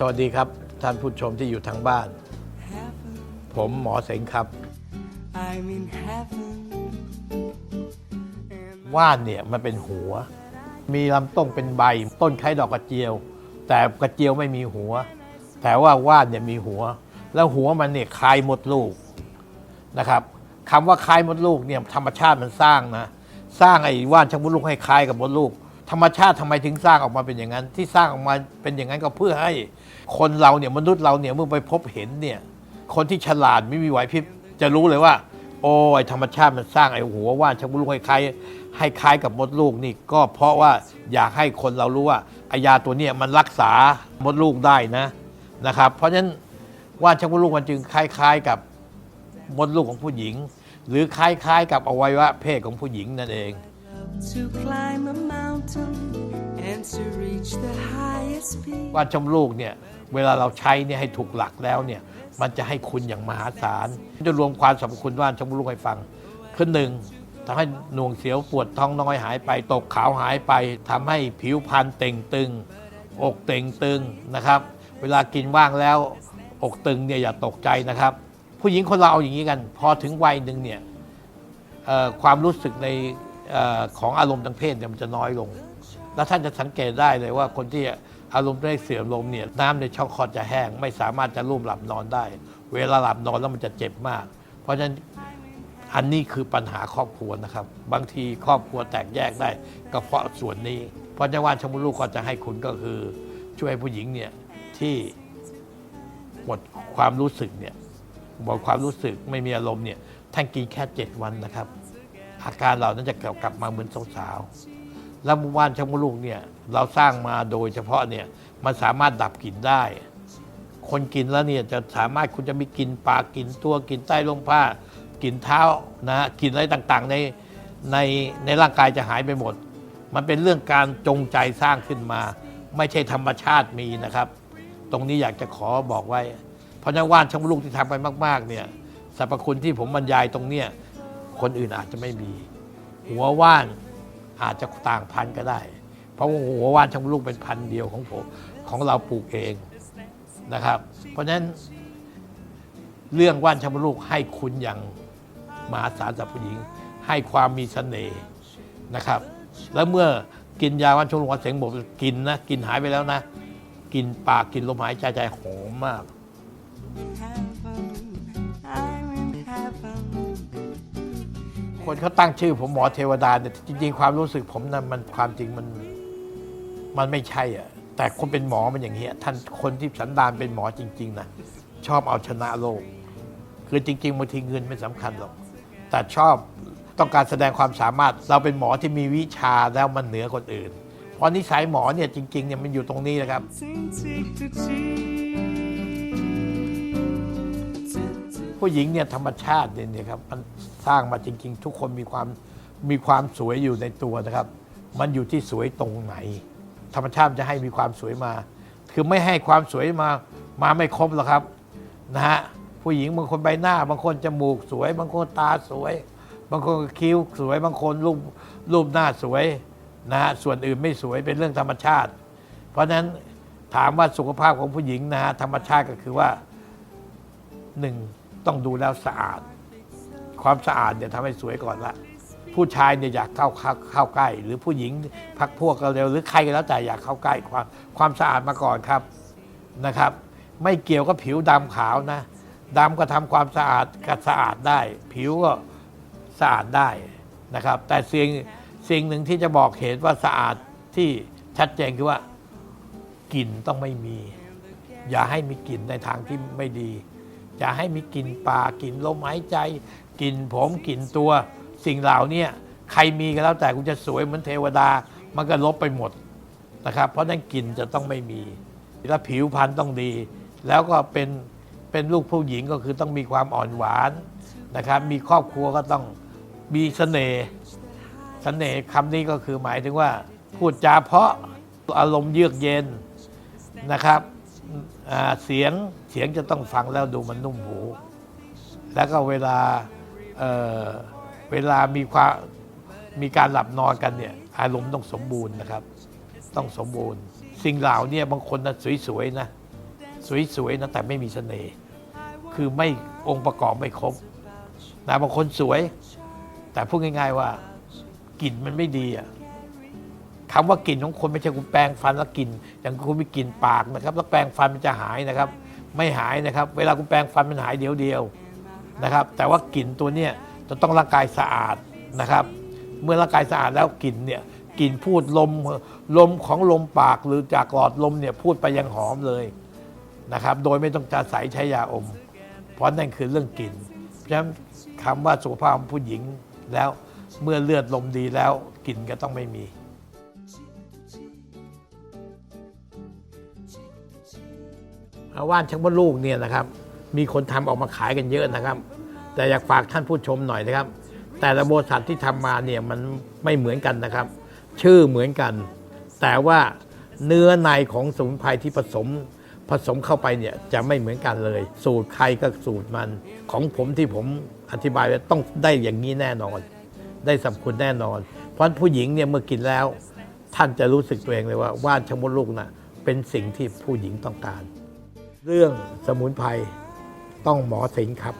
สวัสดีครับท่านผู้ชมที่อยู่ทางบ้าน ผมหมอเสงครับ I'm in heaven. ว่านเนี่ยมันเป็นหัว มีลำต้นเป็นใบ ต้นคล้ายดอกกระเจียว แต่กระเจียวไม่มีหัว แต่ว่าว่านเนี่ยมีหัว แล้วหัวมันเนี่ยคลายมดลูกนะครับคำว่าคลายมดลูกเนี่ยธรรมชาติมันสร้างนะ สร้างไอ้ว่านชักมดลูกให้คลายกับมดลูก ธรรมชาติทำไมถึงสร้างออกมาเป็นอย่างนั้น ที่สร้างออกมาเป็นอย่างนั้นก็เพื่อให้คนเราเนี่ยมนุษย์เราเนี่ยเมื่อไปพบเห็นเนี่ยคนที่ฉลาดไม่มีไหวพริบจะรู้เลยว่า โอ้ไอธรรมชาติมันสร้างไอ้หัวว่านชักมดลูกให้คล้ายให้คล้ายกับมดลูกนี่ก็เพราะว่าอยากให้คนเรารู้ว่าไอยาตัวเนี้ยมันรักษามดลูกได้นะนะครับ เพราะฉะนั้นว่านชักมดลูกมันจึงคล้าย ๆกับมดลูกของผู้หญิง หรือคล้ายๆ กับอวัยวะเพศของผู้หญิงนั่นเอง To climb a mountain and to reach the highest peak. ว่านชมลูกเนี่ยเวลาเราใช้เนี่ยให้ถูกหลักแล้วเนี่ยมันจะให้คุณอย่างมหาศาลจะรวมความสรรพคุณว่านชมลูกให้ฟังคือหนึ่งทำให้หน่วงเสียวปวดท้องน้อยหายไป ตกขาวหายไปทำให้ผิวพรรณเต่งตึง อกเต่งตึงนะครับ เวลากินว่างแล้ว อกตึงเนี่ยอย่าตกใจนะครับ ผู้หญิงคนเราเอาอย่างนี้กัน พอถึงวัยหนึ่งเนี่ยความรู้สึกใน อของอารมณ์ทางเพศเนี่ยมันจะน้อยลง แล้วท่านจะสังเกตได้เลยว่าคนที่อารมณ์ได้เสื่อมลงเนี่ยน้ำในช่องคลอดจะแห้ง ไม่สามารถจะร่วมหลับนอนได้ เวลาหลับนอนแล้วมันจะเจ็บมาก เพราะฉะนั้นอันนี้คือปัญหาครอบครัวนะครับ บางทีครอบครัวแตกแยกได้ก็เพราะส่วนนี้ เพราะฉะนั้นว่านชมพูลูกก็จะให้คุณก็คือ ช่วยผู้หญิงเนี่ยที่หมดความรู้สึกเนี่ยหมดความรู้สึกไม่มีอารมณ์เนี่ยท่านกินแค่เจ็ดวันนะครับ อาการเหล่านั้นจะกลับมาเหมือนสาวๆแล้วว่านชักมดลูกเนี่ยเราสร้างมาโดยเฉพาะเนี่ยมันสามารถดับกลิ่นได้ คนกินแล้วเนี่ยจะสามารถคุณจะมีกลิ่นปากกลิ่นตัวกลิ่นใต้ลมผ้ากลิ่นเท้านะกลิ่นอะไรต่างๆในในในร่างกายจะหายไปหมด มันเป็นเรื่องการจงใจสร้างขึ้นมา ไม่ใช่ธรรมชาติมีนะครับ ตรงนี้อยากจะขอบอกไว้ เพราะนั้นว่านชักมลูกที่ทำไปมาก ๆ เนี่ยสรรพคุณที่ผมบรรยายตรงเนี้ย คนอื่นอาจจะไม่มี หัวว่านอาจจะต่างพันก็ได้ เพราะว่าหัวว่านชักมลูกเป็นพันเดียวของผมของเราปลูกเองนะครับ เพราะฉะนั้นเรื่องว่านชักมลูกให้คุณอย่างมหาศาลสำหรับผู้หญิง ให้ความมีเสน่ห์นะครับ แล้วเมื่อกินยาว่านชักมลูกวันเสงบอกกินนะกินหายไปแล้วนะ กินปากกินลมหายใจใจหอมมาก คนเขาตั้งชื่อผมหมอเทวดาเนี่ยจริง ๆ ความรู้สึกผมนั้นมันความจริงมันมันไม่ใช่อะแต่คนเป็นหมอมันอย่างเงี้ยท่านคนที่สันดานเป็นหมอจริง ๆนะชอบเอาชนะโลก คือจริงๆบางทีเงินไม่สำคัญหรอกแต่ชอบต้องการแสดงความสามารถเราเป็นหมอที่มีวิชาแล้วมันเหนือคนอื่น เพราะนิสัยหมอเนี่ยจริงๆเนี่ยมันอยู่ตรงนี้นะครับ ผู้หญิงเนี่ยธรรมชาติเนี่ยครับมันสร้างมาจริง ๆ ทุกคนมีความมีความสวยอยู่ในตัวนะครับ มันอยู่ที่สวยตรงไหน ธรรมชาติจะให้มีความสวยมา คือไม่ให้ความสวยมามาไม่ครบหรอกครับนะฮะผู้หญิงบางคนใบหน้า บางคนจมูกสวย บางคนตาสวย บางคนคิ้วสวย บางคนรูปรูปหน้าสวยนะฮะส่วนอื่นไม่สวยเป็นเรื่องธรรมชาติ เพราะฉะนั้นถามว่าสุขภาพของผู้หญิงนะฮะธรรมชาติก็คือว่าหนึ่ง ต้องดูแล้วสะอาด ความสะอาดเนี่ยทำให้สวยก่อนละ ผู้ชายเนี่ยอยากเข้าเข้าเข้าใกล้ หรือผู้หญิงพักพวกก็เร็วหรือใครก็แล้วแต่อยากเข้าใกล้ความความสะอาดมาก่อนครับนะครับ ไม่เกี่ยวกับผิวดำขาวนะดำก็ทำความสะอาดก็สะอาดได้ ผิวก็สะอาดได้นะครับ แต่สิ่งสิ่งหนึ่งที่จะบอกเหตุว่าสะอาดที่ชัดเจนคือว่ากลิ่นต้องไม่มี อย่าให้มีกลิ่นในทางที่ไม่ดี อย่าให้มีกลิ่นป่ากลิ่นลมหายใจกลิ่นผมกลิ่นตัว สิ่งเหล่านี้ใครมีก็แล้วแต่คุณจะสวยเหมือนเทวดา มันก็ลบไปหมดนะครับ เพราะนั้นกลิ่นจะต้องไม่มี และผิวพรรณต้องดี แล้วก็เป็นเป็นลูกผู้หญิงก็คือต้องมีความอ่อนหวานนะครับ มีครอบครัวก็ต้องมีเสน่ห์เสน่ห์คำนี้ก็คือหมายถึงว่า พูดจาเพราะอารมณ์เยือกเย็นนะครับ เสียงเสียงจะต้องฟังแล้วดูมันนุ่มหู แล้วก็เวลาเเวลามีความมีการหลับนอนกันเนี่ยอารมณ์ต้องสมบูรณ์นะครับ ต้องสมบูรณ์ สิ่งเหล่านี้บางคนนะสวยๆนะสวยๆนะแต่ไม่มีเสน่ห์คือไม่องค์ประกอบไม่ครบนะบางคนสวย แต่พูดง่าย ๆว่า กลิ่นมันไม่ดีอะ คำว่ากลิ่นของคนไม่ใช่คุณแปรงฟันแล้วกลิ่นอย่างคุณมีกลิ่นปากนะครับ แล้วแปรงฟันมันจะหายนะครับ ไม่หายนะครับ เวลาคุณแปรงฟันมันหายเดียวเดียวๆนะครับ แต่ว่ากลิ่นตัวเนี้ยจะต้องร่างกายสะอาดนะครับ เมื่อร่างกายสะอาดแล้วกลิ่นเนี่ยกลิ่นพูดลมลมของลมปากหรือจากหลอดลมเนี่ยพูดไปยังหอมเลยนะครับ โดยไม่ต้องจะใส่ใช้ยาอม เพราะนั่นคือเรื่องกลิ่นเพราะฉะนั้นคำว่าสุขภาพผู้หญิงแล้วเมื่อเลือดลมดีแล้วกลิ่นก็ต้องไม่มี ว่านชักมดลูกเนี่ยนะครับ มีคนทำออกมาขายกันเยอะนะครับ แต่อยากฝากท่านผู้ชมหน่อยนะครับ แต่ละบริษัทที่ทำมาเนี่ยมันไม่เหมือนกันนะครับ ชื่อเหมือนกัน แต่ว่าเนื้อในของสมุนไพรที่ผสมผสมเข้าไปเนี่ยจะไม่เหมือนกันเลย สูตรใครก็สูตรมัน ของผมที่ผมอธิบายไว้ต้องได้อย่างนี้แน่นอน ได้สรรคุณแน่นอน เพราะผู้หญิงเนี่ยเมื่อกินแล้ว ท่านจะรู้สึกตัวเองเลยว่าว่านชะมดลูกน่ะเป็นสิ่งที่ผู้หญิงต้องการ เรื่องสมุนไพรต้องหมอสิงครับ